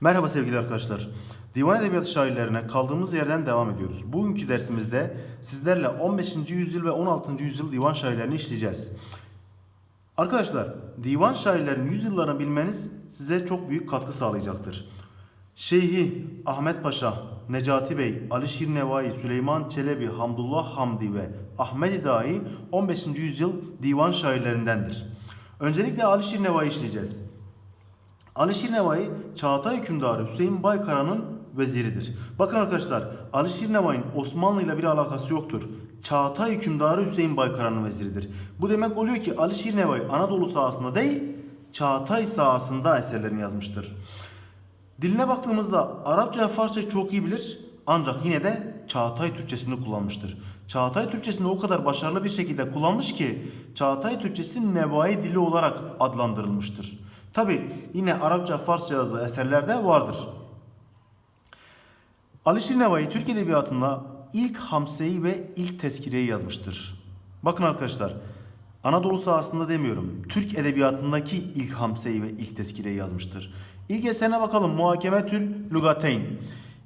Merhaba sevgili arkadaşlar. Divan Edebiyatı şairlerine kaldığımız yerden devam ediyoruz. Bugünkü dersimizde sizlerle 15. yüzyıl ve 16. yüzyıl divan şairlerini işleyeceğiz. Arkadaşlar, divan şairlerinin yüzyıllarını bilmeniz size çok büyük katkı sağlayacaktır. Şeyhi Ahmet Paşa, Necati Bey, Ali Şir Nevai, Süleyman Çelebi, Hamdullah Hamdi ve Ahmet dahi 15. yüzyıl divan şairlerindendir. Öncelikle Ali Şir Nevai işleyeceğiz. Alişir Nevai Çağatay hükümdarı Hüseyin Baykara'nın veziridir. Bakın arkadaşlar Alişir Nevai'nin Osmanlı ile bir alakası yoktur. Çağatay hükümdarı Hüseyin Baykara'nın veziridir. Bu demek oluyor ki Alişir Nevai Anadolu sahasında değil Çağatay sahasında eserlerini yazmıştır. Diline baktığımızda Arapça ve Farsçayı çok iyi bilir ancak yine de Çağatay Türkçesini kullanmıştır. Çağatay Türkçesini o kadar başarılı bir şekilde kullanmış ki Çağatay Türkçesi Nevai dili olarak adlandırılmıştır. Tabi yine Arapça, Farsça yazdığı eserlerde vardır. Alişir Nevai Türk Edebiyatı'nda ilk hamseyi ve ilk tezkireyi yazmıştır. Bakın arkadaşlar Anadolu sahasında demiyorum. Türk Edebiyatı'ndaki ilk hamseyi ve ilk tezkireyi yazmıştır. İlk eserine bakalım. Muhakemetül Lugateyn.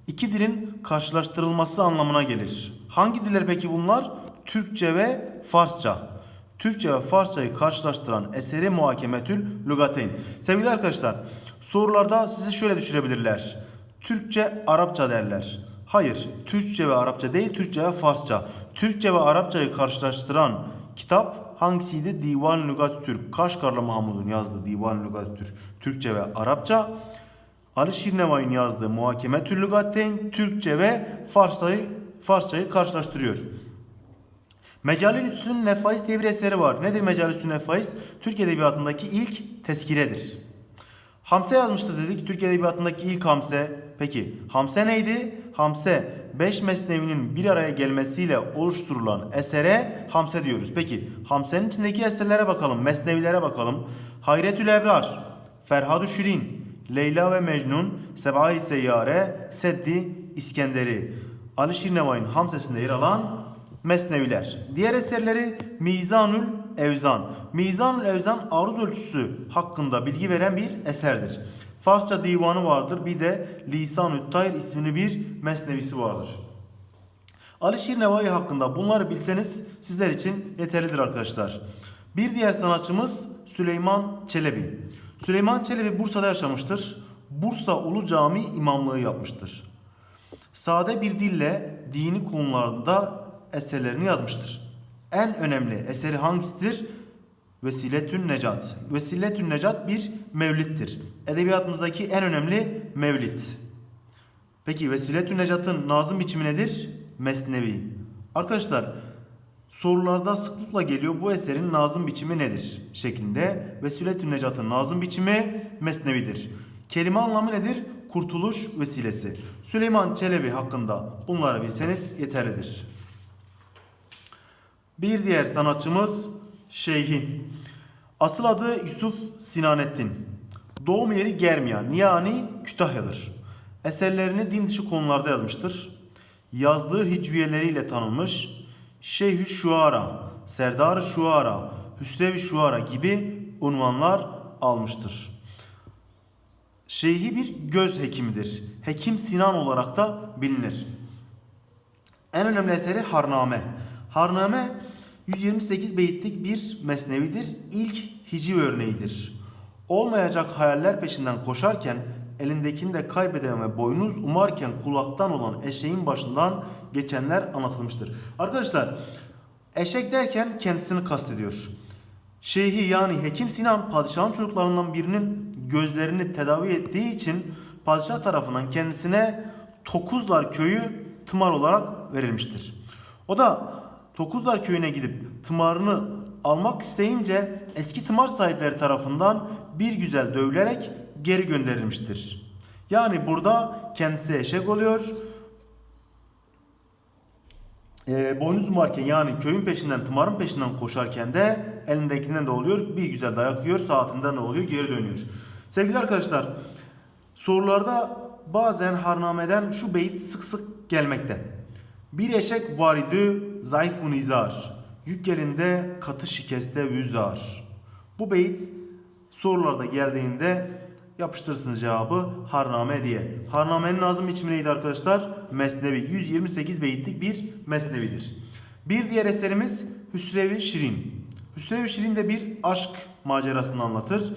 İki dilin karşılaştırılması anlamına gelir. Hangi diller peki bunlar? Türkçe ve Farsça. Türkçe ve Farsçayı karşılaştıran eseri Muhakemetül Lugateyn. Sevgili arkadaşlar, sorularda sizi şöyle düşürebilirler. Türkçe, Arapça derler. Hayır, Türkçe ve Arapça değil, Türkçe ve Farsça. Türkçe ve Arapçayı karşılaştıran kitap hangisiydi? Divan Lügat Türk. Kaşgarlı Mahmud'un yazdığı Divan Lügat Türk. Türkçe ve Arapça. Ali Şirnevay'ın yazdığı Muhakemetül Lugateyn Türkçe ve Farsçayı, Farsçayı karşılaştırıyor. Mecalüsün Nefais diye bir eseri var. Nedir Mecalüsün Nefais? Türk Edebiyatı'ndaki ilk tezkiredir. Hamse yazmıştır dedik. Türk Edebiyatı'ndaki ilk Hamse. Peki Hamse neydi? Hamse 5 mesnevinin bir araya gelmesiyle oluşturulan esere Hamse diyoruz. Peki Hamse'nin içindeki eserlere bakalım. Mesnevilere bakalım. Hayretül Ebrar, Ferhad-ı Şirin, Leyla ve Mecnun, Sebai Seyyare, Seddi İskenderi. Ali Şirnevay'ın Hamsesinde yer alan Mesneviler. Diğer eserleri Mizanül Evzan. Mizanül Evzan aruz ölçüsü hakkında bilgi veren bir eserdir. Farsça divanı vardır. Bir de Lisanü Tayr isimli bir mesnevisi vardır. Ali Şir Nevai hakkında bunları bilseniz sizler için yeterlidir arkadaşlar. Bir diğer sanatçımız Süleyman Çelebi. Süleyman Çelebi Bursa'da yaşamıştır. Bursa Ulu Cami imamlığı yapmıştır. Sade bir dille dini konularda eserlerini yazmıştır. En önemli eseri hangisidir? Vesiletün Necat. Vesiletün Necat bir mevlittir. Edebiyatımızdaki en önemli mevlit. Peki Vesiletün Necat'ın nazım biçimi nedir? Mesnevi. Arkadaşlar sorularda sıklıkla geliyor bu eserin nazım biçimi nedir? şeklinde. Vesiletün Necat'ın nazım biçimi mesnevidir. Kelime anlamı nedir? Kurtuluş vesilesi. Süleyman Çelebi hakkında bunları bilseniz yeterlidir. Bir diğer sanatçımız Şeyhi. Asıl adı Yusuf Sinanettin. Doğum yeri Germiyan yani Kütahya'dır. Eserlerini din dışı konularda yazmıştır. Yazdığı hicviyeleriyle tanınmış. Şeyhü Şuara, Serdar Şuara, Hüsrev Şuara gibi unvanlar almıştır. Şeyhi bir göz hekimidir. Hekim Sinan olarak da bilinir. En önemli eseri Harname. Harname 128 beyitlik bir mesnevidir. İlk hiciv örneğidir. Olmayacak hayaller peşinden koşarken elindekini de kaybeden ve boynuz umarken kulaktan olan eşeğin başından geçenler anlatılmıştır. Arkadaşlar eşek derken kendisini kastediyor. Şeyhi yani Hekim Sinan padişahın çocuklarından birinin gözlerini tedavi ettiği için padişah tarafından kendisine Tokuzlar köyü tımar olarak verilmiştir. O da Tokuzlar köyüne gidip tımarını almak isteyince eski tımar sahipleri tarafından bir güzel dövülerek geri gönderilmiştir. Yani burada kendisi eşek oluyor. E, boynuz varken yani köyün peşinden tımarın peşinden koşarken de elindekinden de oluyor. Bir güzel dayak yiyor saatinden ne oluyor geri dönüyor. Sevgili arkadaşlar sorularda bazen harnameden şu beyit sık sık gelmekte. Bir eşek varidü zayıfun izar. Yük gelinde katı şikeste vüzar. Bu beyit sorularda geldiğinde Yapıştırırsınız cevabı Harname diye. Harnamenin nazım biçimi neydi arkadaşlar? Mesnevi. 128 beyitlik bir mesnevidir. Bir diğer eserimiz Hüsrev-i Şirin. Hüsrev-i Şirin de bir aşk macerasını anlatır.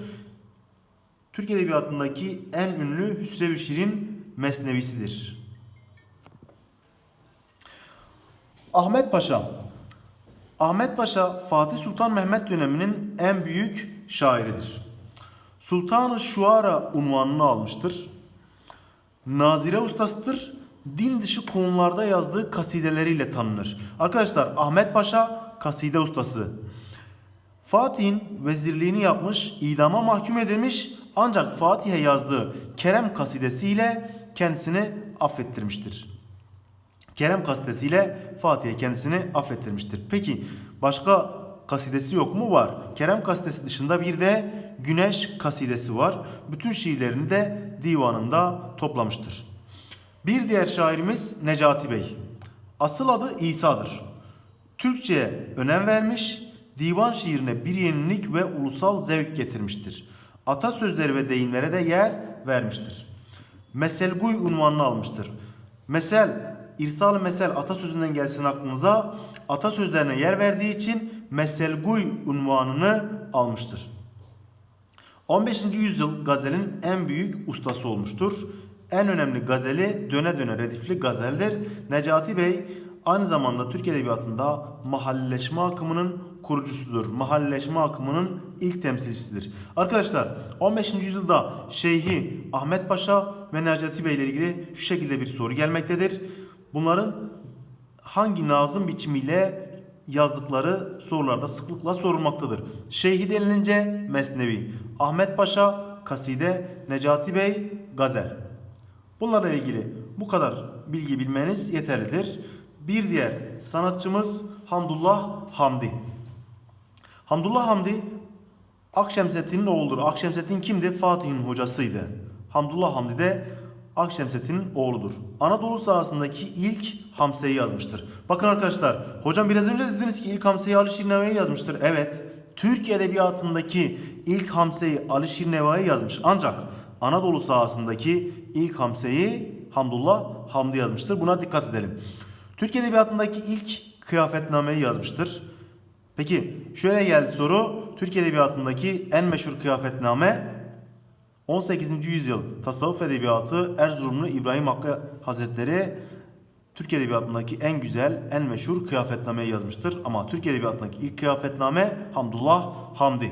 Türk Edebiyatı'ndaki en ünlü Hüsrev-i Şirin mesnevisidir. Ahmet Paşa Ahmet Paşa Fatih Sultan Mehmet döneminin en büyük şairidir. Sultanı Şuara unvanını almıştır. Nazire ustasıdır. Din dışı konularda yazdığı kasideleriyle tanınır. Arkadaşlar Ahmet Paşa kaside ustası. Fatih'in vezirliğini yapmış, idama mahkum edilmiş ancak Fatih'e yazdığı Kerem kasidesiyle kendisini affettirmiştir. Kerem kasidesiyle Fatih'e kendisini affettirmiştir. Peki başka kasidesi yok mu? Var. Kerem kasidesi dışında bir de Güneş kasidesi var. Bütün şiirlerini de divanında toplamıştır. Bir diğer şairimiz Necati Bey. Asıl adı İsa'dır. Türkçe'ye önem vermiş, divan şiirine bir yenilik ve ulusal zevk getirmiştir. Atasözleri ve deyimlere de yer vermiştir. Meselguy unvanını almıştır. Mesel, irsal mesel atasözünden gelsin aklınıza. Atasözlerine yer verdiği için Meselguy unvanını almıştır. 15. yüzyıl gazelin en büyük ustası olmuştur. En önemli gazeli döne döne redifli gazeldir. Necati Bey aynı zamanda Türk Edebiyatı'nda mahalleşme akımının kurucusudur. Mahalleşme akımının ilk temsilcisidir. Arkadaşlar 15. yüzyılda Şeyhi Ahmet Paşa ve Necati Bey ile ilgili şu şekilde bir soru gelmektedir. Bunların hangi nazım biçimiyle yazdıkları sorularda sıklıkla sorulmaktadır. Şeyhi denilince Mesnevi, Ahmet Paşa kaside, Necati Bey gazel. Bunlarla ilgili bu kadar bilgi bilmeniz yeterlidir. Bir diğer sanatçımız Hamdullah Hamdi. Hamdullah Hamdi Akşemseddin'in oğludur. Akşemseddin kimdi? Fatih'in hocasıydı. Hamdullah Hamdi de Akşemseddin'in oğludur. Anadolu sahasındaki ilk Hamse'yi yazmıştır. Bakın arkadaşlar, hocam biraz önce dediniz ki ilk Hamse'yi Ali Şirineva'yı yazmıştır. Evet, Türk Edebiyatı'ndaki ilk Hamse'yi Ali Şirineva'yı yazmış. Ancak Anadolu sahasındaki ilk Hamse'yi Hamdullah Hamdi yazmıştır. Buna dikkat edelim. Türk Edebiyatı'ndaki ilk kıyafetnameyi yazmıştır. Peki şöyle geldi soru. Türk Edebiyatı'ndaki en meşhur kıyafetname 18. yüzyıl tasavvuf edebiyatı Erzurumlu İbrahim Hakkı Hazretleri Türk Edebiyatı'ndaki en güzel, en meşhur kıyafetnameyi yazmıştır. Ama Türk Edebiyatı'ndaki ilk kıyafetname Hamdullah Hamdi.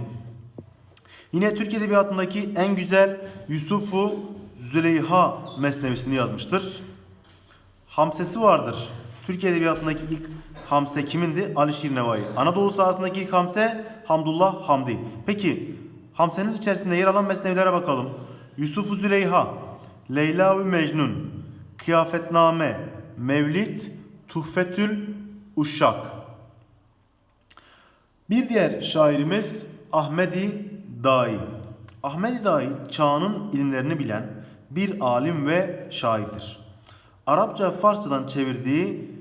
Yine Türk Edebiyatı'ndaki en güzel Yusufu Züleyha mesnevisini yazmıştır. Hamsesi vardır. Türk Edebiyatı'ndaki ilk Hamse kimindi? Ali Şirnevai. Anadolu sahasındaki ilk Hamse Hamdullah Hamdi. Peki Hamse'nin içerisinde yer alan mesnevilere bakalım. Yusuf-u Züleyha, Leyla ve Mecnun, Kıyafetname, Mevlid, Tuhfetül Uşşak. Bir diğer şairimiz Ahmedi Dai. Ahmedi Dai çağının ilimlerini bilen bir alim ve şairdir. Arapça Farsçadan çevirdiği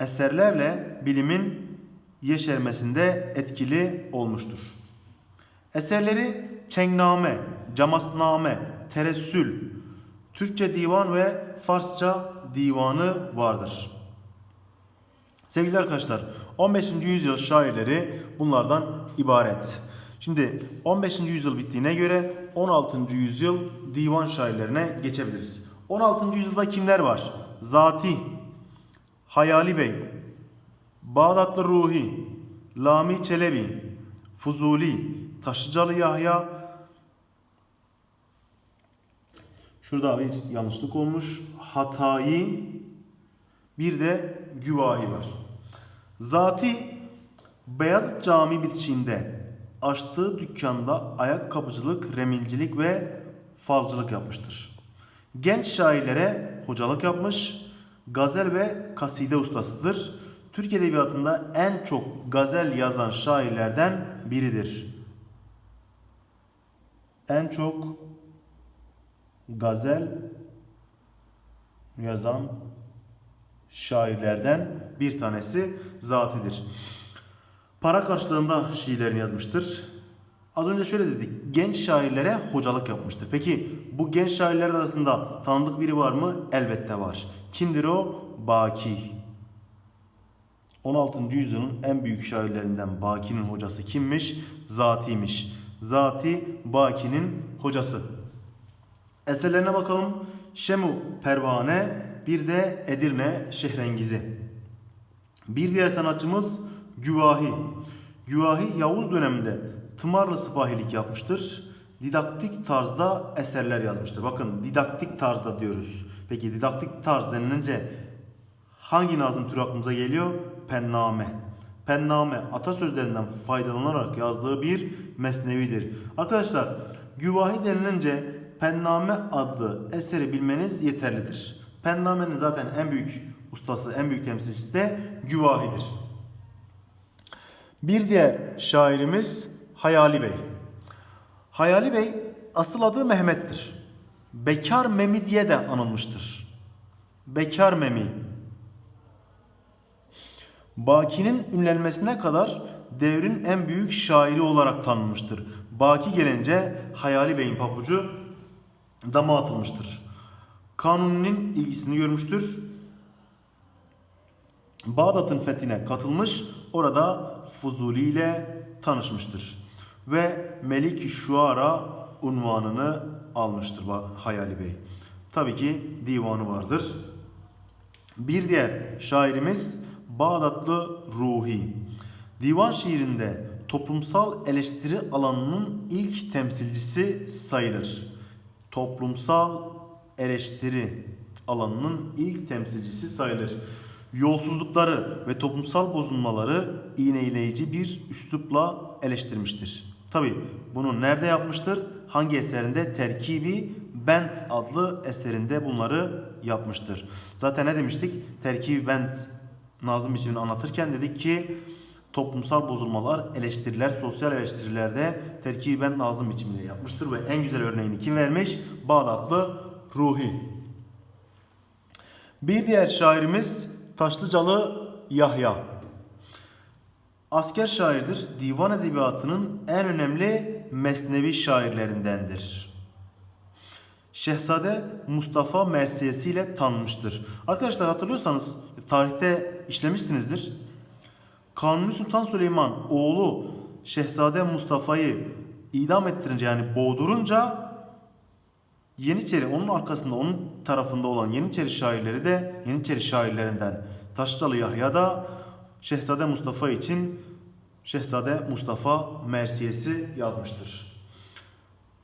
eserlerle bilimin yeşermesinde etkili olmuştur. Eserleri Çengname, Camasname, Teressül, Türkçe divan ve Farsça divanı vardır. Sevgili arkadaşlar 15. yüzyıl şairleri bunlardan ibaret. Şimdi 15. yüzyıl bittiğine göre 16. yüzyıl divan şairlerine geçebiliriz. 16. yüzyılda kimler var? Zati, Hayali Bey, Bağdatlı Ruhi, Lami Çelebi, Fuzuli, Taşlıcalı Yahya. Şurada bir yanlışlık olmuş. Hatayi bir de Güvahi var. Zati Beyaz Cami bitişinde açtığı dükkanda ayakkabıcılık, remilcilik ve falcılık yapmıştır. Genç şairlere hocalık yapmış, gazel ve kaside ustasıdır. Türk Edebiyatı'nda en çok gazel yazan şairlerden biridir. En çok gazel yazan şairlerden bir tanesi Zati'dir. Para karşılığında şiirlerini yazmıştır. Az önce şöyle dedik. Genç şairlere hocalık yapmıştır. Peki bu genç şairler arasında tanıdık biri var mı? Elbette var. Kimdir o? Baki. 16. yüzyılın en büyük şairlerinden Baki'nin hocası kimmiş? Zati'ymiş. Zati Baki'nin hocası. Eserlerine bakalım. Şemu Pervane, bir de Edirne Şehrengizi. Bir diğer sanatçımız Güvahi. Güvahi Yavuz döneminde tımarlı sipahilik yapmıştır. Didaktik tarzda eserler yazmıştır. Bakın didaktik tarzda diyoruz. Peki didaktik tarz denilince hangi nazım türü aklımıza geliyor? Penname. Penname atasözlerinden faydalanarak yazdığı bir mesnevidir. Arkadaşlar Güvahi denilince Penname adlı eseri bilmeniz yeterlidir. Penname'nin zaten en büyük ustası, en büyük temsilcisi de Güvahi'dir. Bir diğer şairimiz Hayali Bey. Hayali Bey asıl adı Mehmet'tir. Bekar Memi diye de anılmıştır. Bekar Memi. Baki'nin ünlenmesine kadar devrin en büyük şairi olarak tanınmıştır. Baki gelince Hayali Bey'in pabucu dama atılmıştır. Kanuni'nin ilgisini görmüştür. Bağdat'ın fethine katılmış, orada Fuzuli ile tanışmıştır. Ve Melik-i Şuara unvanını almıştır Hayali Bey. Tabii ki divanı vardır. Bir diğer şairimiz Bağdatlı Ruhi. Divan şiirinde toplumsal eleştiri alanının ilk temsilcisi sayılır. Toplumsal eleştiri alanının ilk temsilcisi sayılır. Yolsuzlukları ve toplumsal bozulmaları iğneleyici bir üslupla eleştirmiştir. Tabi bunu nerede yapmıştır? Hangi eserinde? Terkibi Bent adlı eserinde bunları yapmıştır. Zaten ne demiştik? Terkibi Bent nazım biçimini anlatırken dedik ki toplumsal bozulmalar, eleştiriler, sosyal eleştirilerde terkibi Bent nazım biçiminde yapmıştır ve en güzel örneğini kim vermiş? Bağdatlı Ruhi. Bir diğer şairimiz Taşlıcalı Yahya. Asker şairdir. Divan edebiyatının en önemli mesnevi şairlerindendir. Şehzade Mustafa Mersiyesi ile tanınmıştır. Arkadaşlar hatırlıyorsanız tarihte işlemişsinizdir. Kanuni Sultan Süleyman oğlu Şehzade Mustafa'yı idam ettirince yani boğdurunca Yeniçeri onun arkasında onun tarafında olan Yeniçeri şairleri de Yeniçeri şairlerinden Taşçalı Yahya da Şehzade Mustafa için Şehzade Mustafa Mersiyesi yazmıştır.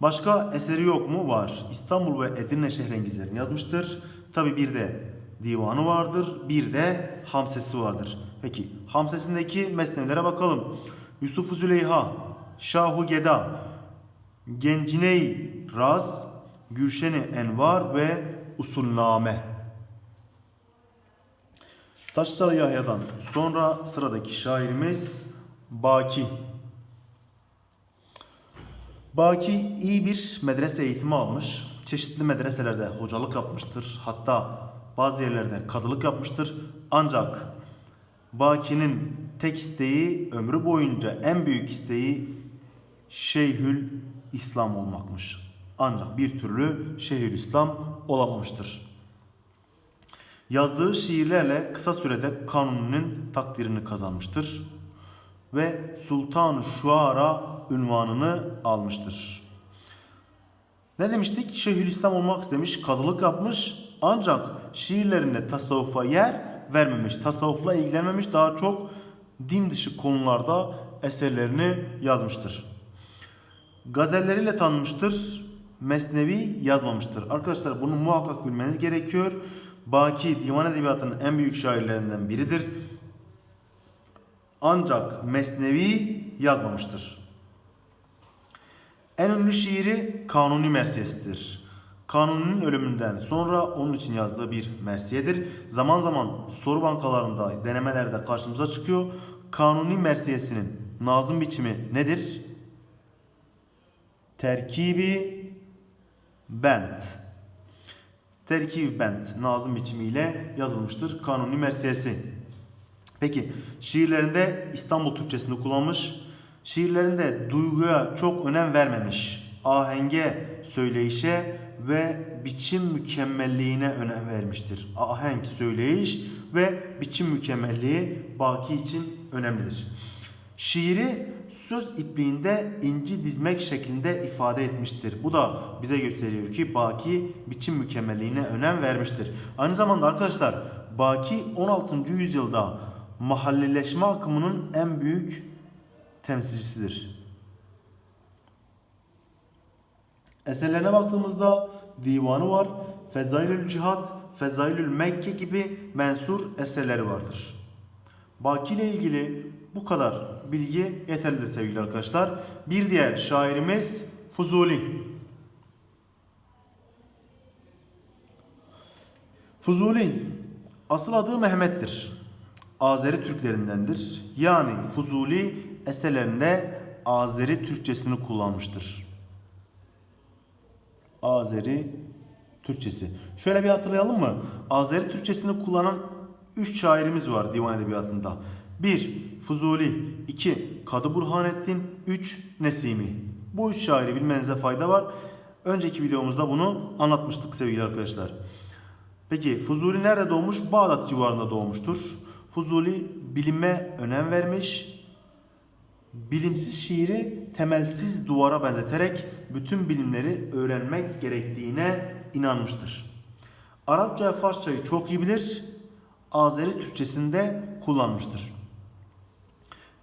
Başka eseri yok mu? Var. İstanbul ve Edirne şehrengizlerini yazmıştır. Tabi bir de divanı vardır. Bir de hamsesi vardır. Peki hamsesindeki mesnevilere bakalım. Yusuf-u Züleyha, Şahu Geda, Genciney Raz, Gülşeni Envar ve Usulname. Taşçalı Yahya'dan sonra sıradaki şairimiz Baki. Baki iyi bir medrese eğitimi almış. Çeşitli medreselerde hocalık yapmıştır. Hatta bazı yerlerde kadılık yapmıştır. Ancak Baki'nin tek isteği ömrü boyunca en büyük isteği Şeyhül İslam olmakmış. Ancak bir türlü Şeyhülislam olamamıştır. Yazdığı şiirlerle kısa sürede Kanuni'nin takdirini kazanmıştır ve Sultan Şuara ünvanını almıştır. Ne demiştik? Şeyhülislam olmak istemiş, kadılık yapmış ancak şiirlerinde tasavvufa yer vermemiş. Tasavvufla ilgilenmemiş, daha çok din dışı konularda eserlerini yazmıştır. Gazelleriyle tanınmıştır mesnevi yazmamıştır. Arkadaşlar bunu muhakkak bilmeniz gerekiyor. Baki divan edebiyatının en büyük şairlerinden biridir. Ancak mesnevi yazmamıştır. En ünlü şiiri Kanuni Mersiyesi'dir. Kanuni'nin ölümünden sonra onun için yazdığı bir mersiyedir. Zaman zaman soru bankalarında, denemelerde karşımıza çıkıyor. Kanuni Mersiyesi'nin nazım biçimi nedir? Terkibi bent. Terkib bent nazım biçimiyle yazılmıştır. Kanuni Mersiyesi. Peki şiirlerinde İstanbul Türkçesini kullanmış. Şiirlerinde duyguya çok önem vermemiş. Ahenge, söyleyişe ve biçim mükemmelliğine önem vermiştir. Ahenk, söyleyiş ve biçim mükemmelliği Baki için önemlidir. Şiiri söz ipliğinde inci dizmek şeklinde ifade etmiştir. Bu da bize gösteriyor ki Baki biçim mükemmelliğine önem vermiştir. Aynı zamanda arkadaşlar Baki 16. yüzyılda mahallileşme akımının en büyük temsilcisidir. Eserlerine baktığımızda divanı var, Fezailül Cihat, Fezailül Mekke gibi mensur eserleri vardır. Baki ile ilgili bu kadar bilgi yeterlidir sevgili arkadaşlar. Bir diğer şairimiz Fuzuli. Fuzuli asıl adı Mehmet'tir. Azeri Türklerindendir. Yani Fuzuli eserlerinde Azeri Türkçesini kullanmıştır. Azeri Türkçesi. Şöyle bir hatırlayalım mı? Azeri Türkçesini kullanan 3 şairimiz var divan edebiyatında. 1. Fuzuli 2. Kadı Burhanettin 3. Nesimi. Bu üç şairi bilmenize fayda var. Önceki videomuzda bunu anlatmıştık sevgili arkadaşlar. Peki Fuzuli nerede doğmuş? Bağdat civarında doğmuştur. Fuzuli bilime önem vermiş. Bilimsiz şiiri temelsiz duvara benzeterek bütün bilimleri öğrenmek gerektiğine inanmıştır. Arapça ve Farsçayı çok iyi bilir. Azeri Türkçesinde kullanmıştır.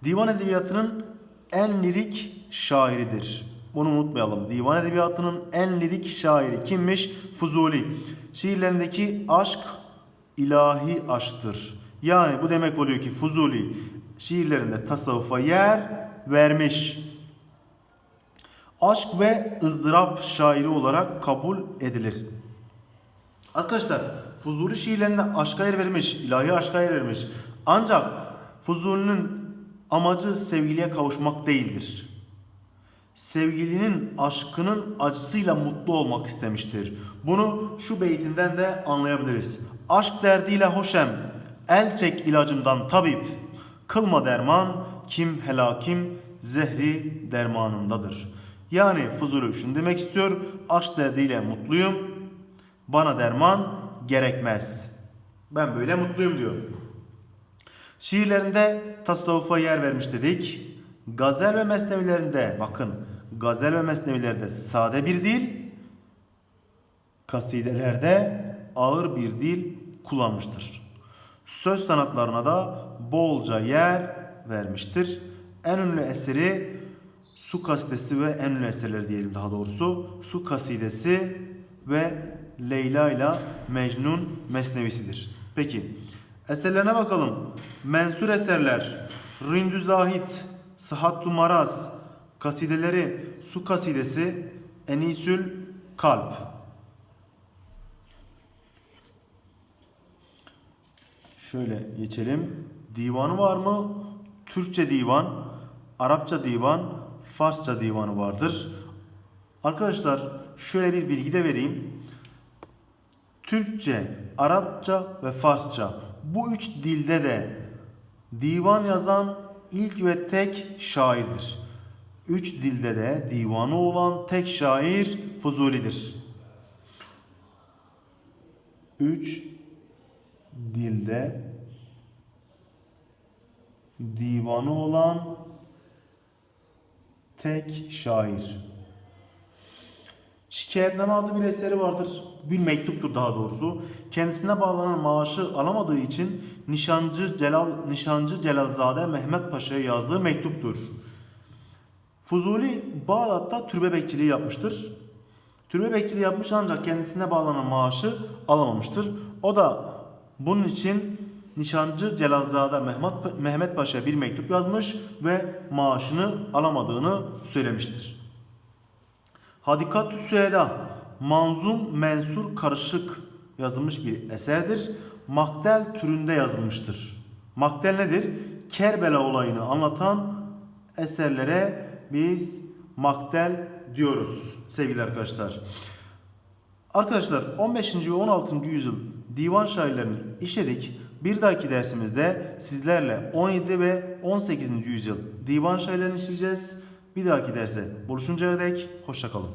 Divan edebiyatının en lirik şairidir. Bunu unutmayalım. Divan edebiyatının en lirik şairi kimmiş? Fuzuli. Şiirlerindeki aşk ilahi aşktır. Yani bu demek oluyor ki Fuzuli şiirlerinde tasavvufa yer vermiş. Aşk ve ızdırap şairi olarak kabul edilir. Arkadaşlar Fuzuli şiirlerinde aşka yer vermiş, ilahi aşka yer vermiş. Ancak Fuzuli'nin amacı sevgiliye kavuşmak değildir. Sevgilinin aşkının acısıyla mutlu olmak istemiştir. Bunu şu beytinden de anlayabiliriz. Aşk derdiyle hoşem, el çek ilacımdan tabip. Kılma derman, kim helakim, zehri dermanındadır. Yani Fuzuli şunu demek istiyor. Aşk derdiyle mutluyum. Bana derman gerekmez. Ben böyle mutluyum diyor. Şiirlerinde tasavvufa yer vermiş dedik. Gazel ve mesnevilerinde bakın gazel ve mesnevilerde sade bir dil, kasidelerde ağır bir dil kullanmıştır. Söz sanatlarına da bolca yer vermiştir. En ünlü eseri Su Kasidesi ve en ünlü eserleri diyelim daha doğrusu. Su Kasidesi ve Leyla ile Mecnun Mesnevisidir. Peki eserlerine bakalım. Mensur eserler, Rindü Zahit, Sıhhattu Maraz, kasideleri, Su Kasidesi, Enisül Kalp. Şöyle geçelim. Divanı var mı? Türkçe divan, Arapça divan, Farsça divanı vardır. Arkadaşlar şöyle bir bilgi de vereyim. Türkçe, Arapça ve Farsça bu üç dilde de divan yazan ilk ve tek şairdir. Üç dilde de divanı olan tek şair Fuzuli'dir. Üç dilde divanı olan tek şair. Şikayetname adlı bir eseri vardır. Bir mektuptur daha doğrusu. Kendisine bağlanan maaşı alamadığı için nişancı Celal nişancı Celalzade Mehmet Paşa'ya yazdığı mektuptur. Fuzuli Bağdat'ta türbe bekçiliği yapmıştır. Türbe bekçiliği yapmış ancak kendisine bağlanan maaşı alamamıştır. O da bunun için nişancı Celalzade Mehmet, Mehmet Paşa'ya bir mektup yazmış ve maaşını alamadığını söylemiştir. Hadikat-ü Süheda manzum mensur karışık yazılmış bir eserdir. Maktel türünde yazılmıştır. Maktel nedir? Kerbela olayını anlatan eserlere biz maktel diyoruz sevgili arkadaşlar. Arkadaşlar 15. ve 16. yüzyıl divan şairlerini işledik. Bir dahaki dersimizde sizlerle 17 ve 18. yüzyıl divan şairlerini işleyeceğiz. Bir dahaki derse buluşuncaya dek hoşçakalın.